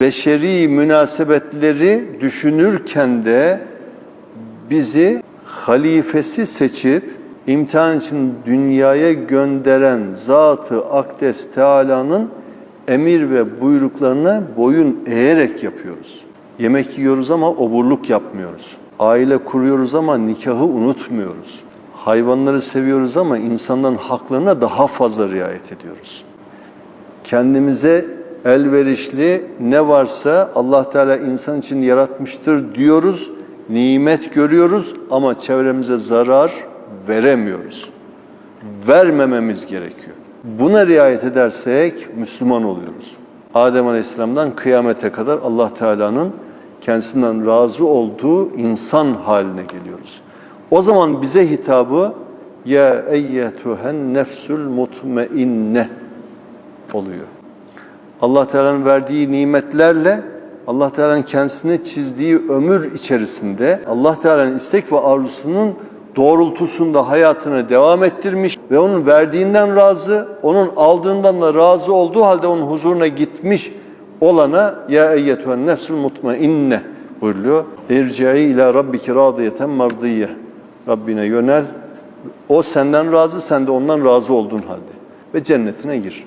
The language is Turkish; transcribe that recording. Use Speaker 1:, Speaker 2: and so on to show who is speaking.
Speaker 1: beşeri münasebetleri düşünürken de bizi halifesi seçip imtihan için dünyaya gönderen Zat-ı Akdes Teala'nın emir ve buyruklarına boyun eğerek yapıyoruz. Yemek yiyoruz ama oburluk yapmıyoruz. Aile kuruyoruz ama nikahı unutmuyoruz. Hayvanları seviyoruz ama insanların haklarına daha fazla riayet ediyoruz kendimize elverişli ne varsa Allah Teala insan için yaratmıştır diyoruz. Nimet görüyoruz ama çevremize zarar veremiyoruz. Vermememiz gerekiyor. Buna riayet edersek Müslüman oluyoruz. Adem Aleyhisselam'dan kıyamete kadar Allah Teala'nın kendisinden razı olduğu insan haline geliyoruz. O zaman bize hitabı ya eyyetühen nefsül mutmeinne oluyor. Allah Teala'nın verdiği nimetlerle Allah Teala'nın kendisine çizdiği ömür içerisinde Allah Teala'nın istek ve arzusunun doğrultusunda hayatını devam ettirmiş ve onun verdiğinden razı, onun aldığından da razı olduğu halde onun huzuruna gitmiş olana ya eyyetühen nefsül mutmainne buyuruyor. İrci'i ila rabbiki radiyeten mardiye. Rabbine yönel. O senden razı, sen de ondan razı olduğun halde ve cennetine gir.